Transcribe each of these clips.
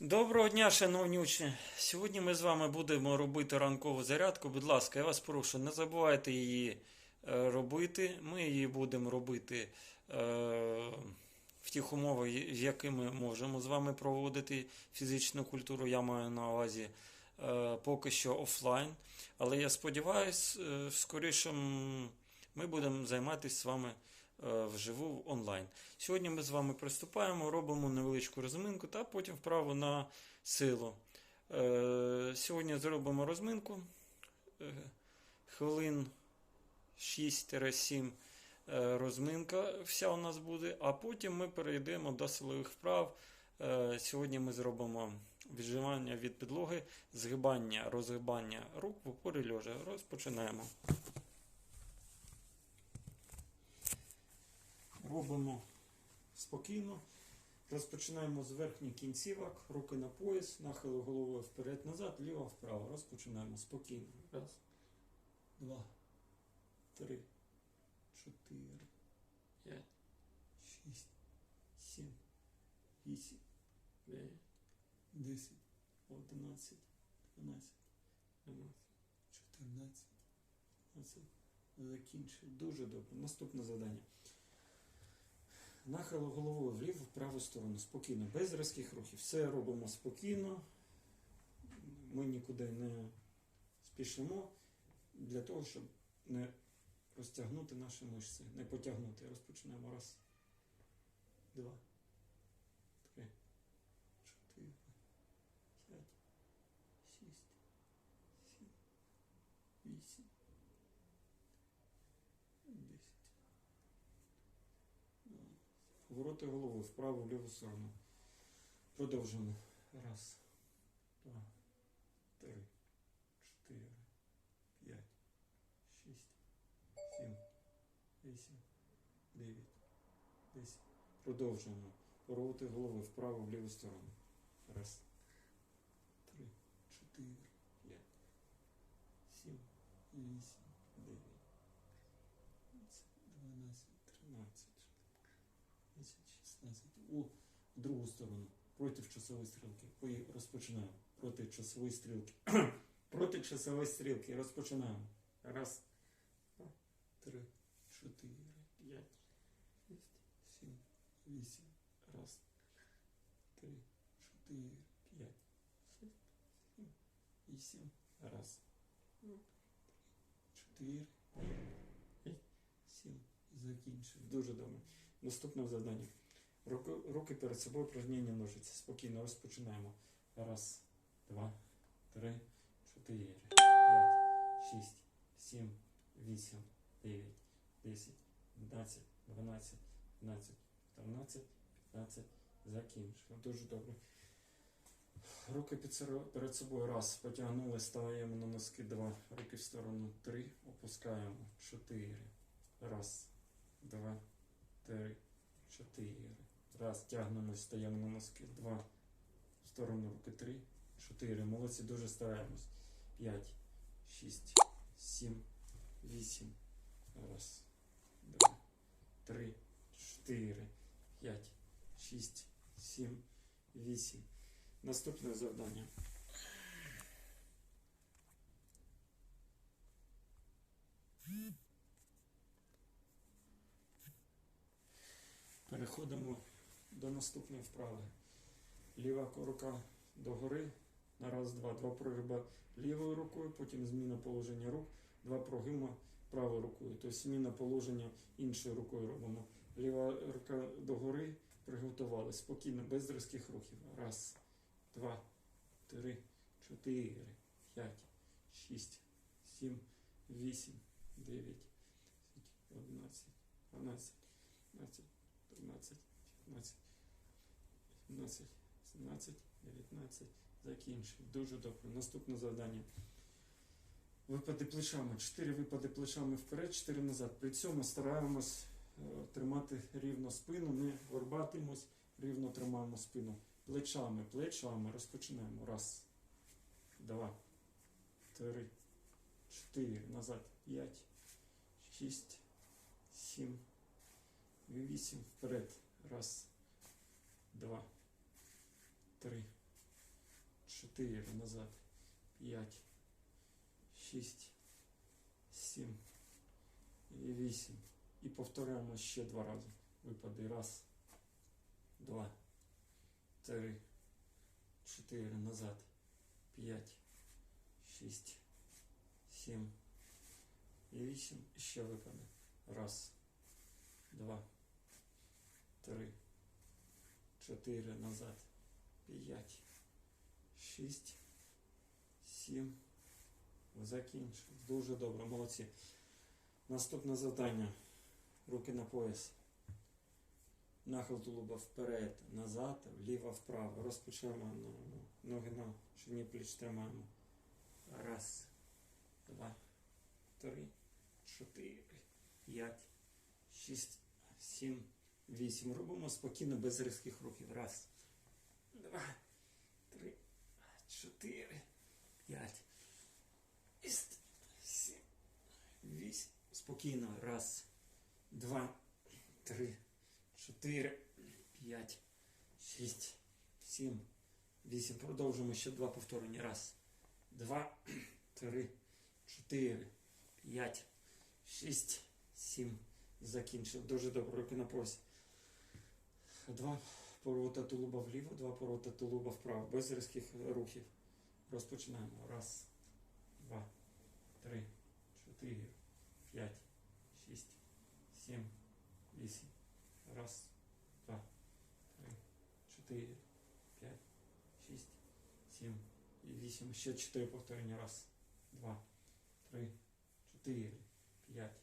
Доброго дня, шановні учні. Сьогодні ми з вами будемо робити ранкову зарядку. Будь ласка, я вас прошу, не забувайте її е, робити. Ми її будемо робити е, в тих умовах, в які ми можемо з вами проводити фізичну культуру. Я маю на увазі е, поки що офлайн. Але я сподіваюся, в скорішому ми будемо займатися з вами вживу онлайн. Сьогодні ми з вами приступаємо, робимо невеличку розминку та потім вправу на силу. Е, Сьогодні зробимо розминку е, хвилин 6-7 е, розминка вся у нас буде, а потім ми перейдемо до силових вправ. Е, Сьогодні ми зробимо віджимання від підлоги, згибання, розгибання рук в упорі льожа. Розпочинаємо. Робимо спокійно. Розпочинаємо з верхніх кінцівок, руки на пояс, нахили головою вперед-назад, ліво-вправо. Розпочинаємо спокійно. Раз, два, три, чотири, п'ять, шість, сім, вісім, дев'ять, десять, одинадцять, дванадцять, чотирнадцять. Закінчив. Дуже добре. Наступне завдання. Нахил головою вліво в праву сторону. Спокійно, без різких рухів. Все робимо спокійно. Ми нікуди не спішимо для того, щоб не розтягнути наші мишці, не потягнути. Розпочнемо. Раз, два, три, чотири, п'ять, шість, сім, вісім, десять. Повороти голову вправо в ліву сторону. Продовжуємо. Раз, два, три, чотири, п'ять, шість, сім, вісім, дев'ять, десять. Продовжуємо. Повороти голови вправо в ліву сторону. Раз, три, чотири, п'ять, сім, вісім, дев'ять, дванадцять, тринадцять. 10, 16. У другу сторону. Проти часової стрілки. Пої- Розпочинаємо. Проти часової стрілки. Проти часової стрілки. Розпочинаємо. Раз, два, три, чотири, п'ять, шість, сім, вісім. Раз, три, чотири, п'ять, шість, сім, вісім. Раз, два, чотири, п'ять, сім. Закінчив. Дуже добре. Наступне завдання. Руки, перед собою упражнення ножиці. Спокійно розпочинаємо. Раз, два, три, чотири, п'ять, шість, сім, вісім, дев'ять, десять, одинадцять, дванадцять, тринадцять, чотирнадцять, п'ятнадцять. Закінчив. Дуже добре. Руки перед собою. Раз. Потягнули, ставимо на носки. Два. Руки в сторону. Три. Опускаємо. Чотири. Раз, два, три, чотири. Раз, тягнемо, стаємо на носки. Два. Сторону руки. Три, чотири. Молодці, дуже стараємось. П'ять, шість, сім, вісім. Раз, два, три, чотири, п'ять, шість, сім, вісім. Наступне завдання. Переходимо до наступної вправи. Ліва рука догори. На раз, два, два прогиба лівою рукою, потім зміна положення рук, два прогима правою рукою. Тобто зміна положення іншою рукою робимо. Ліва рука догори, приготували спокійно, без різких рухів. Раз, два, три, чотири, п'ять, шість, сім, вісім, дев'ять, одинадцять, дванадцять, дванадцять, тринадцять. 13, 15, 17, 17, 19. Закінчив. Дуже добре. Наступне завдання. Випади плечами. 4 випади плечами вперед, 4 назад. При цьому стараємось е, тримати рівно спину, не горбатимось, рівно тримаємо спину. Плечами, плечами. Розпочинаємо. Раз, два, три, чотири. Назад. П'ять, шість, сім. Вісім вперед. Раз, два, три, 4 назад, 5, 6, 7 і 8. І повторяємо ще два рази. Випади. Раз, два, три, чотири назад, п'ять, шість, сім і вісім. І ще випаде. Раз, два, три, чотири назад, п'ять, шість, сім. Закінчив. Дуже добре, молодці. Наступне завдання. Руки на пояс. Нахил тулуба вперед, назад, вліво, вправо. Розпочнемо ну, ноги на ширині пліч тримаємо. Раз, два, три, чотири, п'ять, шість, сім, вісім. Робимо спокійно без різких рухів. Раз, два, три, чотири, п'ять, сім, вісім. Спокійно. Раз, два, три, чотири, п'ять, шість, сім, вісім. Продовжуємо ще два повторення. Раз, два, три, чотири, п'ять, шість, сім. Закінчив. Дуже добре. Руки на пояс. Два поворота тулуба вліво, два поворота тулуба вправо. Без різких рухів. Розпочинаємо. Раз, два, три, чотири, п'ять, шість, сім, вісім. Раз, два, три, чотири, п'ять, шість, сім і вісім. Ще чотири повторення. Раз, два, три, чотири, п'ять,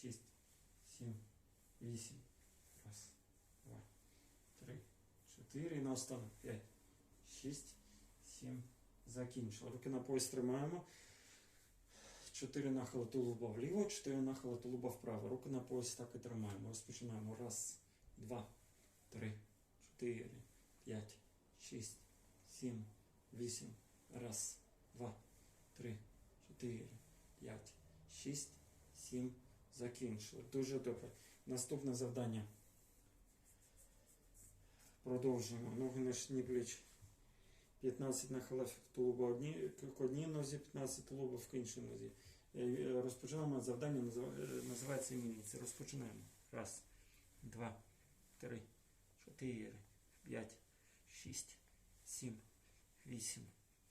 шість, сім, вісім. 4, нас там 5, 6, 7. Закінчили. Руки на пояс тримаємо. 4 нахила тулуба вліво, 4 нахила тулуба вправо. Руки на пояс так і тримаємо. Розпочинаємо. Раз, два, три, чотири, п'ять, шість, сім, вісім. Раз, два, три, чотири, п'ять, шість, сім. Закінчили. Дуже добре. Наступне завдання. Продовжуємо. Ноги на шні пліч. 15 нахилів тулуба одні, к одній нозі, 15 тулубів к іншій нозі. Е, е, Розпочинаємо завдання, е, називається імениці. Розпочинаємо. Раз, два, три, чотири, п'ять, шість, сім, вісім,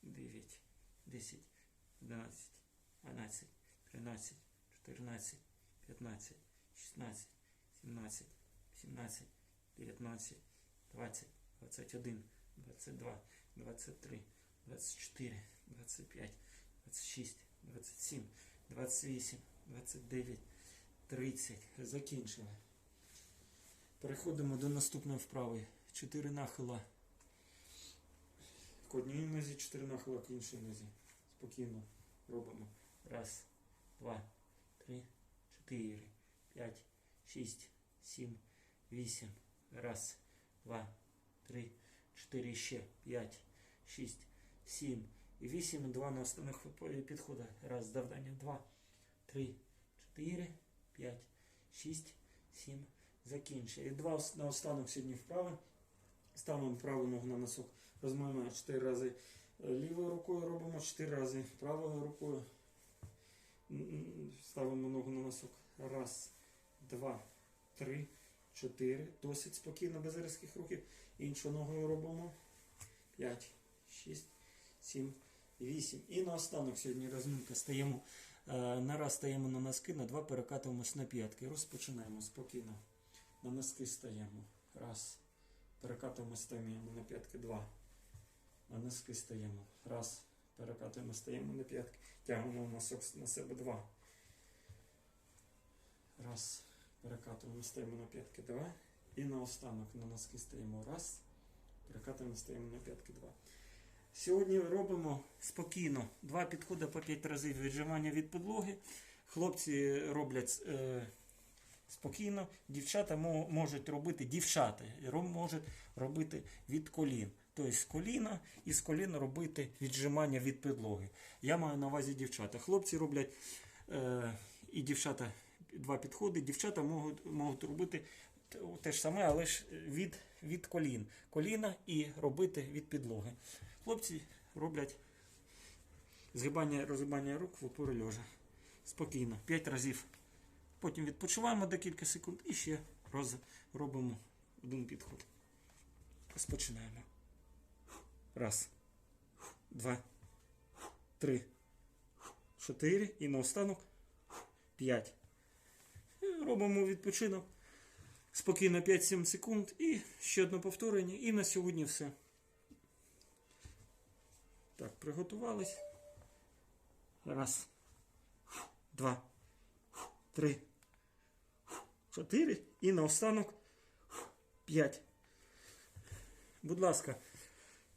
дев'ять, десять, одинадцять, дванадцять, тринадцять, чотирнадцять, п'ятнадцять, шістнадцять, сімнадцять, сімнадцять, дев'ятнадцять, двадцять, двадцять один, двадцять два. 23, 24, 25, 26, 27, 28, 29, 30. Закінчили. Переходимо до наступної вправи. 4 нахила к одній нозі, 4 нахила к іншій нозі. Спокійно робимо. Раз, два, три, чотири, п'ять, шість, сім, вісім. Раз, два, три, чотири, ще п'ять, шість, сім вісім. Два на основних підходах. Раз, завдання. Два, три, чотири, п'ять, шість, сім. Закінчили. І два на останок сьогодні вправи. Ставимо праву ногу на носок. Розминаємо 4 рази лівою рукою робимо, 4 рази правою рукою. Ставимо ногу на носок. Раз, два, три, чотири. Досить спокійно, без різких рухів. Іншу ногою робимо. 5, 6, 7, 8. І наостанок сьогодні розминка. Стаємо е, на раз стаємо на носки, на два перекатуємось на п'ятки. Розпочинаємо спокійно. На носки стаємо. Раз. Перекатуємо стаємо на п'ятки. Два. На носки стаємо. Раз. Перекатуємо, стаємо на п'ятки. Тягнемо носок на себе. Два. Раз. Перекатуємо, стаємо на п'ятки. Два. І наостанок на носки стаємо. Раз. Перекатуємо, стаємо на п'ятки. Два. Сьогодні робимо спокійно. Два підходи по 5 разів віджимання від підлоги. Хлопці роблять е, спокійно, дівчата мо- можуть робити, дівчата можуть робити від колін. Тобто з коліна і з коліна робити віджимання від підлоги. Я маю на увазі дівчата. Хлопці роблять е, і дівчата два підходи. Дівчата можуть, можуть робити те- ж саме, але ж від, від колін. Коліна і робити від підлоги. Хлопці роблять згибання розгибання рук в упорі льожа. Спокійно, 5 разів. Потім відпочиваємо декілька секунд і ще роз, робимо один підход. Розпочинаємо. Раз, два, три, чотири і наостанок п'ять. Робимо відпочинок. Спокійно 5-7 секунд і ще одне повторення. І на сьогодні все. Так, приготувались. Раз, два, три, чотири. І наостанок п'ять. Будь ласка,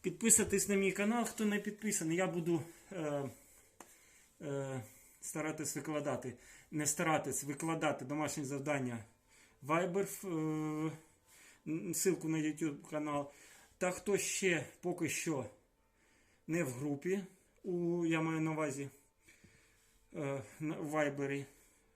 підписуйтесь на мій канал, хто не підписаний. Я буду е, е, старатись викладати, не старатись викладати домашні завдання Viber, е, ссылку на YouTube канал. Та хто ще поки що не в групі, у, я маю на увазі е, в Viber,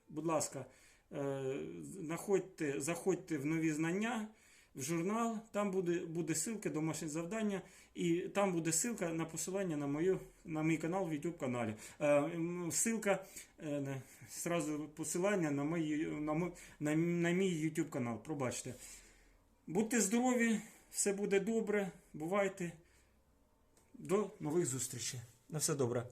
будь ласка, е, знаходьте, заходьте в нові знання, в журнал, там буде, буде ссылка, домашнє завдання, і там буде ссылка на посилання на, мою, на мій канал в YouTube каналі. Е, м, ссылка, е, на- сразу посилання на, мої, на, мо- на, на мій YouTube канал. Пробачте. Будьте здорові, все буде добре. Бувайте. До нових зустрічей. На все добре.